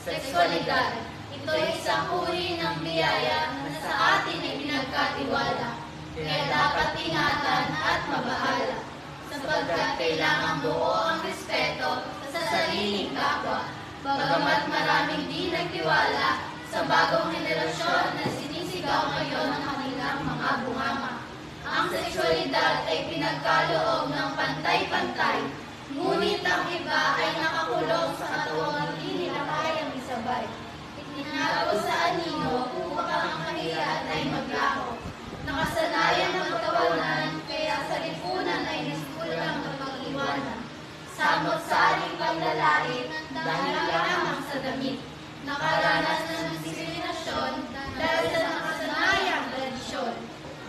sexualidad. Ito ay isang uri ng biyaya na sa atin ay pinagkatiwala. Kaya dapat ingatan at mabahala. Sapagkat kailangan buo ang respeto sa sariling kapwa. Bagamat maraming di nagtiwala sa bagong henerasyon na sinisigaw ngayon ng kanilang mga bunganga. Ang sexualidad ay pinagkaloob ng pantay-pantay, ngunit ang iba ay nakakulong sa Nakasanayan ng tawanan, kaya sa lipunan ay niskulang kapag-iwanan. Samot-saring paglalait dahil lamang sa damit. Nakaranas na ng diskriminasyon dahil sa nakasanayang tradisyon.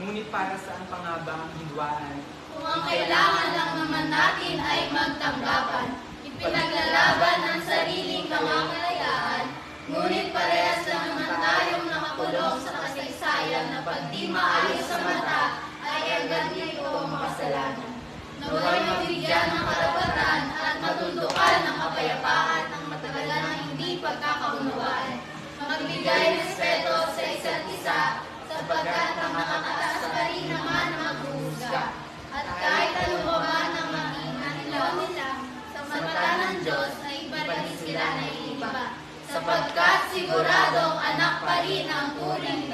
Ngunit para saan pa nga ba ang hidwaan? Kung ang kailangan lang naman natin ay magtanggapan, ipinaglalaban ang sariling kamakalayaan, ngunit parehas lang naman tayong nakakulong sa kasaysayan na pag di maayos sa mata ay agad nito makasalanan. Naway mabigyan ng karapatan at matundukan ng kapayapaan ang matagal na hindi pagkakaunawaan. Magbigay respeto sa isa't isa sapagkat ang nakataas pa rin naman ang maghuhusga. At kahit ano pa man ang maging nila, sa mata ng Diyos ay iba rin sila na iiba. Sapagkat siguradong anak pa rin ang sa kanila.